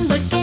한번 볼게